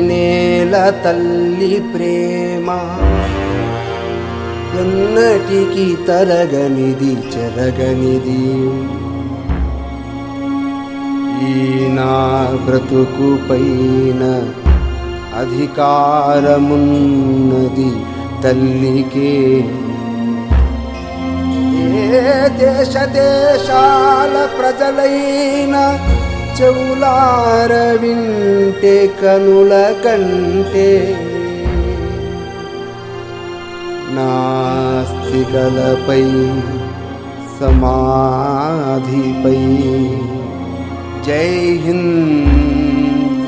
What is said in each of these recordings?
నేల తల్లి ప్రేమ. ఎన్నటికి తరగనిది చెరగనిది. ఈ నా బ్రతుకు పైన అధికారమున్నది తల్లికే. ఏ దేశ దేశాల ప్రజలైన చెవులార వింటే కనుల కంటే నాస్తికలపై సమాధిపై జై హింద్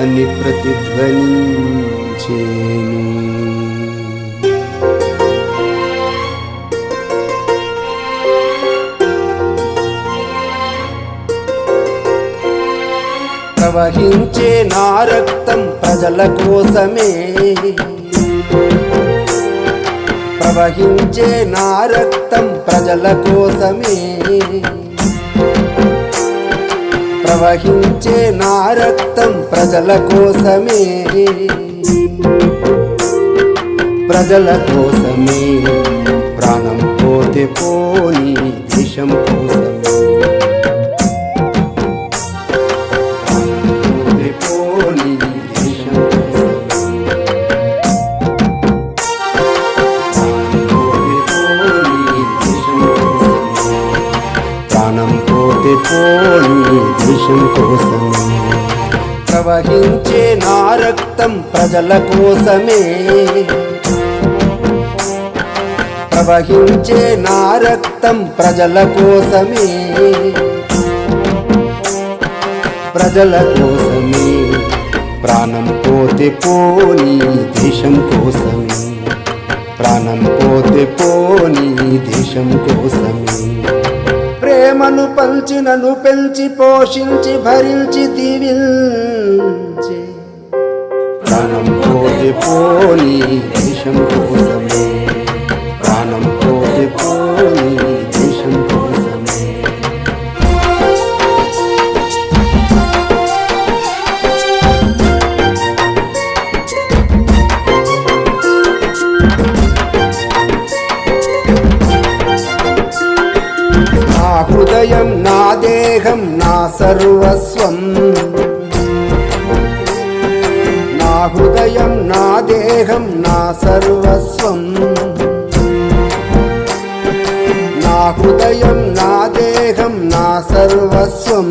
అని ప్రతిధ్వనించేను. ప్రవహించే నా రక్తం ప్రజల కోసమే. ప్రవహించే నా రక్తం ప్రజల కోసమే. ప్రవహించే నా రక్తం ప్రజల కోసమే. ప్రజల కోసమే. ప్రాణం పోతే పోని విషం కోసమే పోతే పోని దేశం కోసం ప్రవహించే నా రక్తం ప్రజల కోసమే. ప్రవహించే నా రక్తం ప్రజల కోసమే. ప్రజల కోసమే. ప్రాణం పోతే పోని దేశం కోసమే. ప్రాణం పోతే పోని దేశం కోసమే. ప్రేమను పంచినను పెంచి పోషించి భరించి దీవించి. ప్రాణం పోతే పోని దేశం దేహం నా దేహం నా సర్వస్వం. నా హృదయం నా దేహం నా సర్వస్వం. నా హృదయం నా దేహం నా సర్వస్వం.